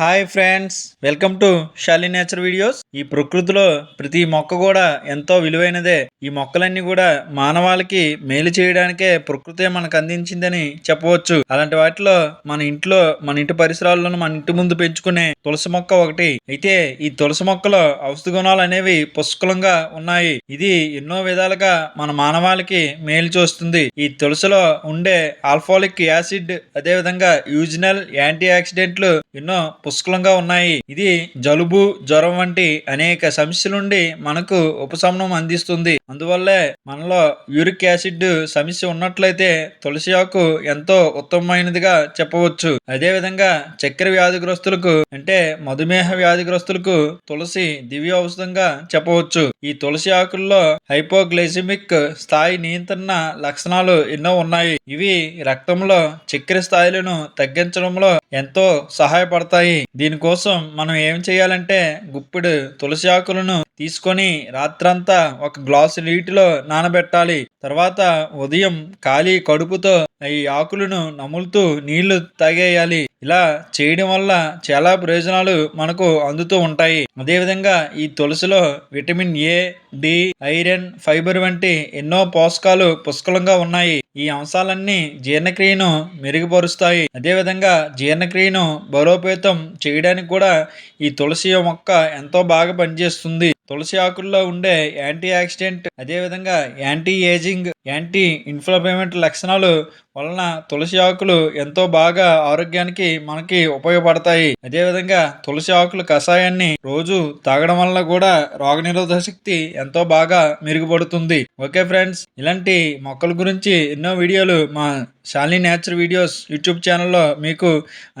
Hi friends welcome to Shali nature videos ఈ ప్రకృతిలో ప్రతి మొక్క కూడా ఎంతో విలువైనదే. ఈ మొక్కలన్నీ కూడా మానవాళికి మేలు చేయడానికే ప్రకృతే మనకు అందించిందని చెప్పవచ్చు. అలాంటి వాటిలో మన ఇంట్లో మన ఇంటి పరిసరాల్లోనూ మన ఇంటి ముందు పెంచుకునే తులసి మొక్క ఒకటి. అయితే ఈ తులసి మొక్కలో ఔషధ గుణాలు అనేవి పుష్కలంగా ఉన్నాయి. ఇది ఎన్నో విధాలుగా మన మానవాళికి మేలు చేస్తుంది. ఈ తులసిలో ఉండే ఆల్ఫాలిక్ యాసిడ్ అదే విధంగా యూజినల్ యాంటీ ఆక్సిడెంట్లు ఎన్నో పుష్కలంగా ఉన్నాయి. ఇది జలుబు జ్వరం వంటి అనేక సమస్యల నుండి మనకు ఉపశమనం అందిస్తుంది. అందువల్లే మనలో యూరిక్ యాసిడ్ సమస్య ఉన్నట్లయితే తులసి ఆకు ఎంతో ఉత్తమమైనదిగా చెప్పవచ్చు. అదే విధంగా చక్కెర వ్యాధిగ్రస్తులకు అంటే మధుమేహ వ్యాధిగ్రస్తులకు తులసి దివ్య ఔషధంగా చెప్పవచ్చు. ఈ తులసి ఆకుల్లో హైపోగ్లైసిమిక్ స్థాయి నియంత్రణ లక్షణాలు ఎన్నో ఉన్నాయి. ఇవి రక్తంలో చక్కెర స్థాయిలను తగ్గించడంలో ఎంతో సహాయపడతాయి. దీనికోసం మనం ఏం చేయాలంటే గుప్పిడు తులసి ఆకులను తీసుకొని రాత్రంతా ఒక గ్లాసు నీటిలో నానబెట్టాలి. తర్వాత ఉదయం ఖాళీ కడుపుతో ఈ ఆకులను నములుతూ నీళ్ళు తాగేయాలి. ఇలా చేయడం వల్ల చాలా ప్రయోజనాలు మనకు అందుతూ ఉంటాయి. అదేవిధంగా ఈ తులసిలో vitamin A D iron fibre వంటి ఎన్నో పోషకాలు పుష్కలంగా ఉన్నాయి. ఈ అంశాలన్నీ జీర్ణక్రియను మెరుగుపరుస్తాయి. అదేవిధంగా జీర్ణక్రియను బలోపేతం చేయడానికి కూడా ఈ తులసి మొక్క ఎంతో బాగా పనిచేస్తుంది. తులసి ఆకుల్లో ఉండే యాంటీ ఆక్సిడెంట్ అదేవిధంగా యాంటీ ఏజింగ్ యాంటీ ఇన్ఫ్లమేమెంట్ లక్షణాలు వలన తులసి ఆకులు ఎంతో బాగా ఆరోగ్యానికి మనకి ఉపయోగపడతాయి. అదేవిధంగా తులసి ఆకులు కషాయాన్ని రోజు తాగడం వల్ల కూడా రోగనిరోధక శక్తి ఎంతో బాగా మెరుగుపడుతుంది. ఓకే ఫ్రెండ్స్ ఇలాంటి మొక్కల గురించి ఎన్నో వీడియోలు మా శాలిని నేచర్ వీడియోస్ యూట్యూబ్ ఛానల్లో మీకు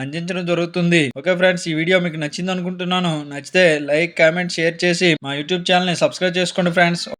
అందించడం జరుగుతుంది. ఓకే ఫ్రెండ్స్ ఈ వీడియో మీకు నచ్చింది అనుకుంటున్నాను నచ్చితే లైక్ కామెంట్ షేర్ చేసి మా యూట్యూబ్ ఛానల్ని సబ్స్క్రైబ్ చేసుకోండి ఫ్రెండ్స్.